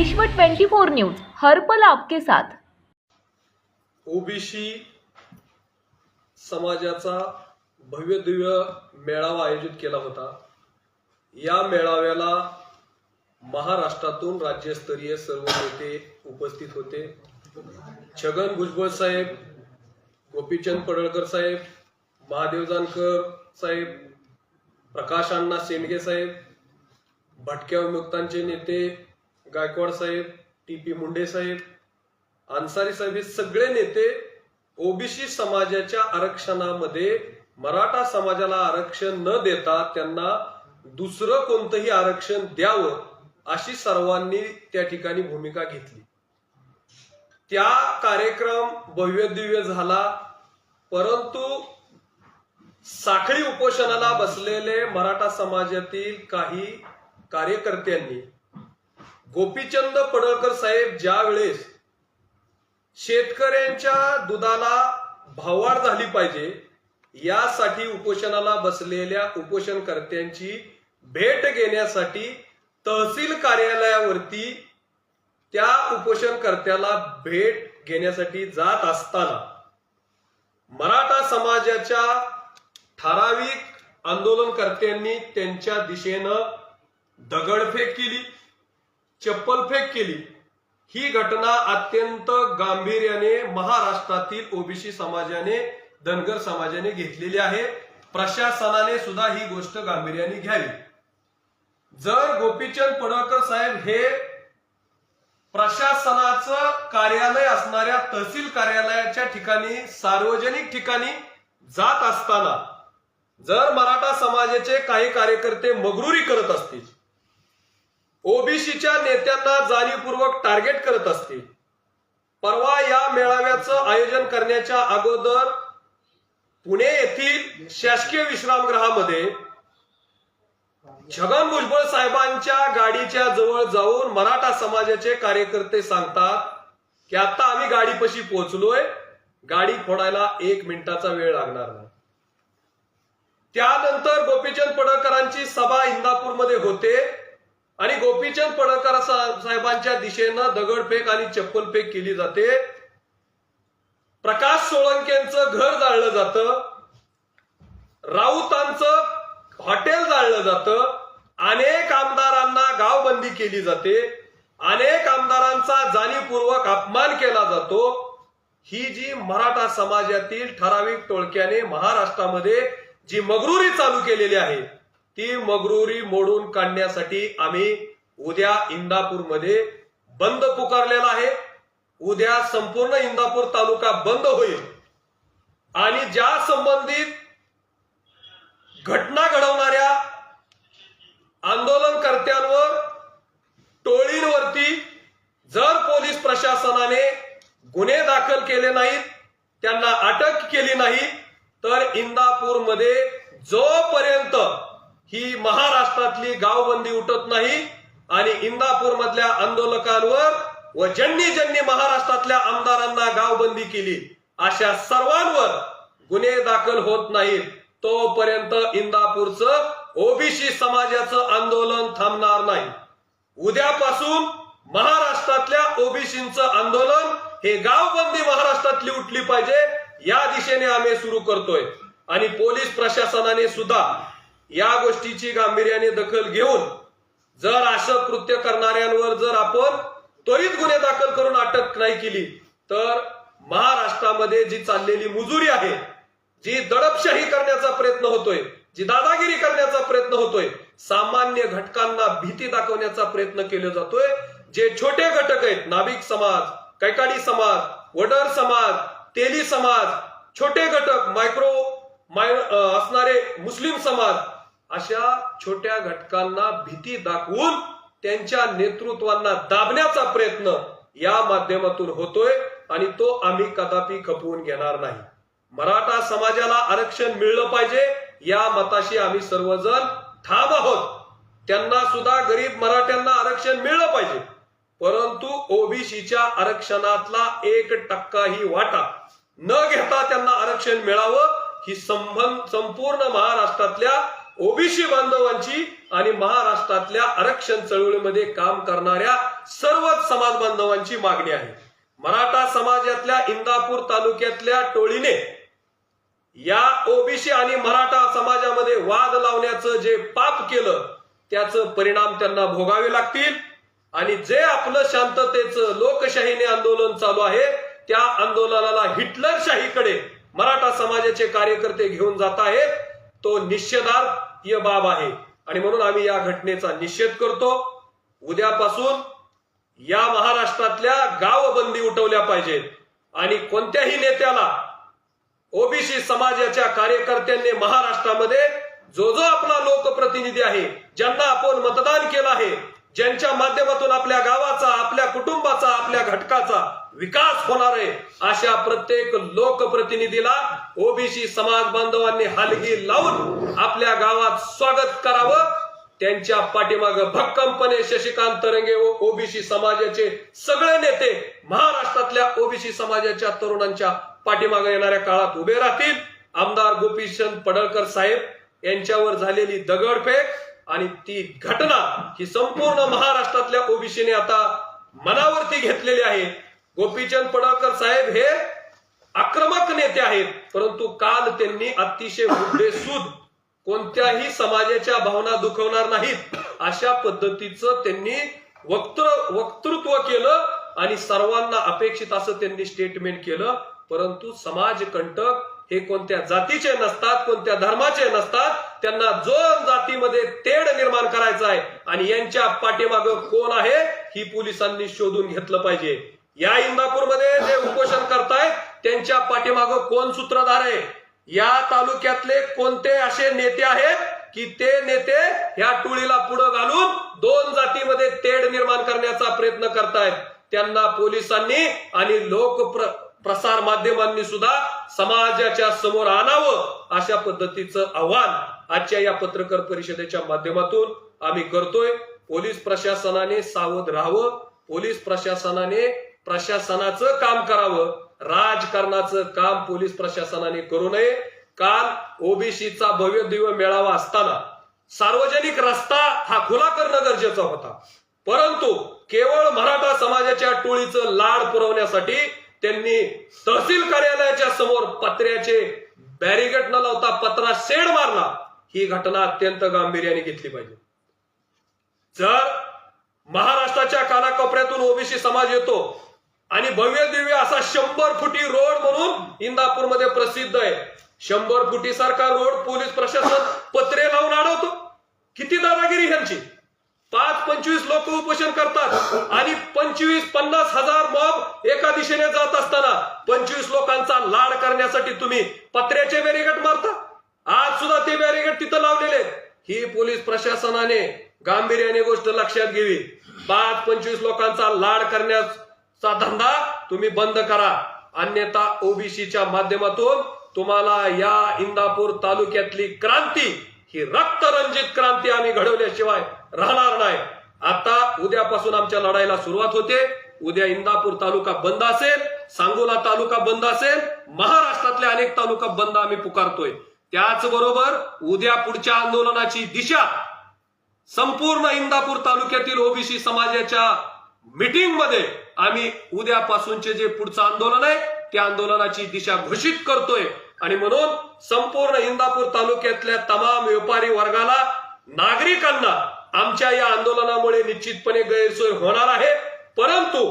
विश्व 24 न्यूज हरपल आपके साथ. ओबीसी समाजाचा भव्य दिव्य मेळावा आयोजित केला होता. या मेळाव्याला महाराष्ट्रातून राज्यस्तरीय सर्व नेते उपस्थित होते. छगन भुजबळ साहेब गोपीचंद पडळकर साहेब महादेव जानकर साहेब प्रकाश अण्णा शेंडगे साहेब भटक्या विमुक्तांचे नेते गायकवाड साहेब टी पी मुंडे साहेब अन्सारी साहेब हे सगळे नेते ओबीसी समाजाच्या आरक्षणामध्ये मराठा समाजाला आरक्षण न देता त्यांना दुसरं कोणतंही आरक्षण द्यावं अशी सर्वांनी त्या ठिकाणी भूमिका घेतली. त्या कार्यक्रम भव्य दिव्य झाला परंतु साखळी उपोषणाला बसलेले मराठा समाजातील काही कार्यकर्त्यांनी गोपीचंद पडळकर साहेब ज्या वेळेस शेतकऱ्यांच्या दुधाला भाववाढ झाली पाहिजे यासाठी उपोषणाला बसलेल्या उपोषणकर्त्यांची भेट घेण्यासाठी तहसील कार्यालयावरती त्या उपोषणकर्त्याला भेट घेण्यासाठी जात असताना मराठा समाजाच्या ठराविक आंदोलनकर्त्यांनी त्यांच्या दिशेनं दगडफेक केली. चप्पलफेक केली. ही घटना अत्यंत गांभीर्याने महाराष्ट्रातील ओबीसी समाजाने धनगर समाजाने घेतलेली आहे. प्रशासनाने सुद्धा ही गोष्ट गांभीर्याने घ्यावी. जर गोपीचंद पडळकर साहेब हे प्रशासनाचं कार्यालय असणाऱ्या तहसील कार्यालयाच्या ठिकाणी सार्वजनिक ठिकाणी जात असताना जर मराठा समाजाचे काही कार्यकर्ते मगरुरी करत असतील ओबीसीच्या नेत्यांना जाणीवपूर्वक टार्गेट करत असतील परवा या मेळाव्याचं आयोजन करण्याच्या अगोदर पुणे येथील शासकीय विश्रामगृहामध्ये छगन भुजबळ साहेबांच्या गाडीच्या जवळ जाऊन मराठा समाजाचे कार्यकर्ते सांगतात की आता आम्ही गाडीपाशी पोहोचलोय. गाडी फोडायला एक मिनिटाचा वेळ लागणार नाही. त्यानंतर गोपीचंद पडळकरांची सभा इंदापूरमध्ये होते. आणि गोपीचंद पडळकर साहेबांच्या दिशेनं दगडफेक आणि चप्पलफेक केली जाते. प्रकाश सोळंकेंचं घर जाळलं जातं. राऊतांचं हॉटेल जाळलं जातं. अनेक आमदारांना गावबंदी केली जाते. अनेक आमदारांचा जाणीवपूर्वक अपमान केला जातो. ही जी मराठा समाजातील ठराविक टोळक्याने महाराष्ट्रामध्ये जी मगरुरी चालू केलेली आहे ती मगरुरी मोडून काढण्यासाठी आम्ही उद्या इंदापूरमध्ये बंद पुकारलेला आहे. उद्या संपूर्ण इंदापूर तालुका बंद होईल. आणि ज्या संबंधित घटना घडवणाऱ्या आंदोलनकर्त्यांवर टोळींवरती जर पोलीस प्रशासनाने गुन्हे दाखल केले नाहीत त्यांना अटक केली नाही तर इंदापूरमध्ये जोपर्यंत ही महाराष्ट्रातली गावबंदी उठत नाही आणि इंदापूर मधल्या आंदोलकांवर व ज्यांनी ज्यांनी महाराष्ट्रातल्या आमदारांना गावबंदी केली अशा सर्वांवर गुन्हे दाखल होत नाहीत. तोपर्यंत इंदापूरचं ओबीसी समाजाचं आंदोलन थांबणार नाही. उद्यापासून महाराष्ट्रातल्या ओबीसीचं आंदोलन हे गावबंदी महाराष्ट्रातली उठली पाहिजे या दिशेने आम्ही सुरू करतोय. आणि पोलीस प्रशासनाने सुद्धा या गोष्टीची गांभीर्याने दखल घेऊन जर असं कृत्य करणाऱ्यांवर जर आपण त्वरित गुन्हे दाखल करून अटक नाही केली तर महाराष्ट्रामध्ये जी चाललेली मुजुरी आहे जी दडपशाही करण्याचा प्रयत्न होतोय जी दादागिरी करण्याचा प्रयत्न होतोय सामान्य घटकांना भीती दाखवण्याचा प्रयत्न केला जातोय. जे छोटे घटक आहेत नाभिक समाज कैकाडी समाज वडर समाज तेली समाज छोटे घटक मायक्रो माय असणारे मुस्लिम समाज अशा छोट्या घटकांना भीती दाखवून त्यांच्या नेतृत्वांना दाबण्याचा प्रयत्न या माध्यमातून होतोय आणि तो आम्ही कदापि खपवून घेणार नाही. मराठा समाजाला आरक्षण मिळलं पाहिजे या मताशी आम्ही सर्वजण ठाम आहोत. त्यांना सुद्धा गरीब मराठ्यांना आरक्षण मिळलं पाहिजे. परंतु ओबीसीच्या आरक्षणातला एक टक्काही वाटा न घेता त्यांना आरक्षण मिळावं ही संबंध संपूर्ण महाराष्ट्रातल्या ओबीसी बांधवांची आणि महाराष्ट्रातल्या आरक्षण चळवळीमध्ये काम करणाऱ्या सर्वच समाज बांधवांची मागणी आहे. मराठा समाजातल्या इंदापूर तालुक्यातल्या टोळीने या ओबीसी आणि मराठा समाजामध्ये वाद लावण्याचं जे पाप केलं त्याचं परिणाम त्यांना भोगावे लागतील. आणि जे आपलं शांततेचं लोकशाहीने आंदोलन चालू आहे त्या आंदोलनाला हिटलरशाहीकडे मराठा समाजाचे कार्यकर्ते घेऊन जात आहेत. तो भारतीय बाब आहे. आणि म्हणून आम्ही या घटनेचा निषेध करतो. उद्यापासून या महाराष्ट्रातल्या गावबंदी उठवल्या पाहिजेत. आणि कोणत्याही नेत्याला ओबीसी समाजाच्या कार्यकर्त्यांनी महाराष्ट्रामध्ये जो जो आपला लोकप्रतिनिधी आहे ज्यांना आपण मतदान केलं आहे ज्यांच्या माध्यमातून आपल्या गावाचा आपल्या कुटुंबाचा आपल्या घटकाचा विकास होणार आहे अशा प्रत्येक लोकप्रतिनिधीला ओबीसी समाज बांधवांनी हलगी लावून आपल्या गावात स्वागत करावं. त्यांच्या पाठीमाग भक्कमपणे शशिकांत तरंगे व ओबीसी समाजाचे सगळे नेते महाराष्ट्रातल्या ओबीसी समाजाच्या तरुणांच्या पाठीमाग येणाऱ्या काळात उभे राहतील. आमदार गोपीचंद पडळकर साहेब यांच्यावर झालेली दगडफेक आणि ती घटना ही संपूर्ण महाराष्ट्रातल्या ओबीसीने आता मनावरती घेतलेली आहे. गोपीचंद पडळकर साहेब हे आक्रमक नेते आहेत परंतु काल त्यांनी अतिशय हुद्देसूद कोणत्याही समाजाच्या भावना दुखवणार नाहीत अशा पद्धतीचं त्यांनी वक्तृ वक्तृत्व केलं आणि सर्वांना अपेक्षित असं त्यांनी स्टेटमेंट केलं. परंतु समाजकंटक हे कोणत्या जातीचे नसतात कोणत्या धर्माचे नसतात त्यांना जो जातीमध्ये तेढ निर्माण करायचा आहे. आणि यांच्या पाठीमाग कोण आहे ही पोलिसांनी शोधून घेतलं पाहिजे. या इंदापूरमध्ये जे उपोषण करतायत त्यांच्या पाठीमागं कोण सूत्रधार आहे? या तालुक्यातले कोणते असे नेते आहेत की ते नेते ह्या टोळीला पुढे घालून दोन जातीमध्ये तेढ निर्माण करण्याचा प्रयत्न करतायत? त्यांना पोलिसांनी आणि लोक प्रसार माध्यमांनी सुद्धा समाजाच्या समोर आणावं अशा पद्धतीचं आव्हान आजच्या या पत्रकार परिषदेच्या माध्यमातून आम्ही करतोय. पोलीस प्रशासनाने सावध राहावं. पोलीस प्रशासनाने प्रशासनाचं काम करावं. राजकारणाचं काम पोलीस प्रशासनाने करू नये. काल ओबीसीचा भव्य दिव्य मेळावा असताना सार्वजनिक रस्ता हा खुला करणं गरजेचा होता. परंतु केवळ मराठा समाजाच्या टोळीचं लाड पुरवण्यासाठी त्यांनी तहसील कार्यालयाच्या समोर पत्र्याचे बॅरिगेट न लावता पत्रा शेड मारला. ही घटना अत्यंत गांभीर्याने घेतली पाहिजे. जर महाराष्ट्राच्या कानाकोपऱ्यातून ओबीसी समाज येतो आणि भव्य दिव्य असा शंभर फुटी रोड म्हणून इंदापूरमध्ये प्रसिद्ध आहे. शंभर फुटी सारखा रोड पोलीस प्रशासन पत्रे लावून अडवतो किती दादागिरी ह्यांची? पाच पंचवीस लोक उपोषण करतात. आणि पंचवीस पन्नास हजार मॉब एका दिशेने जात असताना पंचवीस लोकांचा लाड करण्यासाठी तुम्ही पत्र्याचे बॅरिगेट मारता. आज सुद्धा ते बॅरिगेट तिथं लावलेले ही पोलीस प्रशासनाने गांभीर्याने गोष्ट लक्षात घ्यावी पाच पंचवीस लोकांचा लाड करण्यास चा धंदा तुम्ही बंद करा. अन्यथा ओबीसीच्या माध्यमातून तुम्हाला या इंदापूर तालुक्यातली क्रांती ही रक्तरंजित क्रांती आम्ही घडवल्याशिवाय राहणार नाही. आता उद्यापासून आमच्या लढाईला सुरुवात होते. उद्या इंदापूर तालुका बंद असेल सांगोला तालुका बंद असेल महाराष्ट्रातले अनेक तालुका बंद आम्ही पुकारतोय. त्याचबरोबर उद्या पुढच्या आंदोलनाची दिशा संपूर्ण इंदापूर तालुक्यातील ओबीसी समाजाच्या मीटिंगमध्ये आम्ही उद्यापासूनचे जे पुढचं आंदोलन आहे त्या आंदोलनाची दिशा घोषित करतोय. आणि म्हणून संपूर्ण इंदापूर तालुक्यातल्या तमाम व्यापारी वर्गाला नागरिकांना आमच्या या आंदोलनामुळे निश्चितपणे गैरसोय होणार आहे. परंतु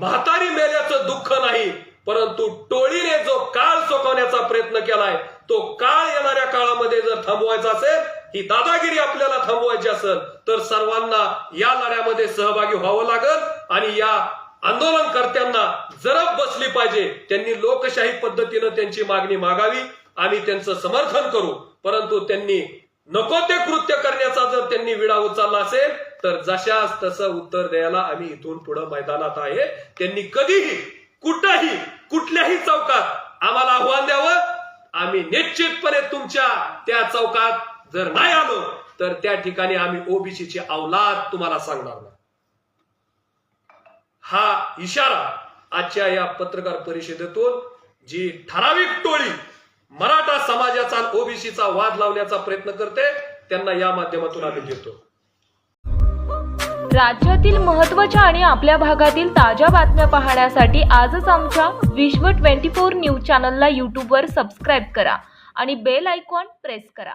म्हातारी मेल्याचं दुःख नाही परंतु टोळीने जो काळ चोकवण्याचा प्रयत्न केलाय तो काळ येणाऱ्या काळामध्ये जर थांबवायचा असेल ही दादागिरी आपल्याला थांबवायची असेल तर सर्वांना या लढ्यामध्ये सहभागी व्हावं लागल आणि या आंदोलनकर्त्यांना जरब बसली पाहिजे. त्यांनी लोकशाही पद्धतीनं त्यांची मागणी मागावी आम्ही त्यांचं समर्थन करू. परंतु त्यांनी नको ते कृत्य करण्याचा जर त्यांनी विडा उचलला असेल तर जशास तसं उत्तर द्यायला आम्ही इथून पुढे मैदानात आहे. त्यांनी कधीही कुठंही कुठल्याही चौकात आम्हाला आव्हान द्यावं. आम्ही निश्चितपणे तुमच्या त्या चौकात जर नाही आलो तर त्या ठिकाणी आम्ही ओबीसीची अवलाद तुम्हाला सांगणार नाही. हा इशारा आजच्या या पत्रकार परिषदेतून जी ठराविक टोळी मराठा समाजाचा ओबीसीचा वाद लावण्याचा प्रयत्न करते त्यांना या माध्यमातून आम्ही देतो. राज्यातील महत्त्वाच्या आणि आपल्या भागातील ताज्या बातम्या पाहण्यासाठी आजच आमच्या विश्व ट्वेंटी फोर न्यूज चॅनलला यूट्यूबवर सबस्क्राईब करा आणि बेल आयकॉन प्रेस करा.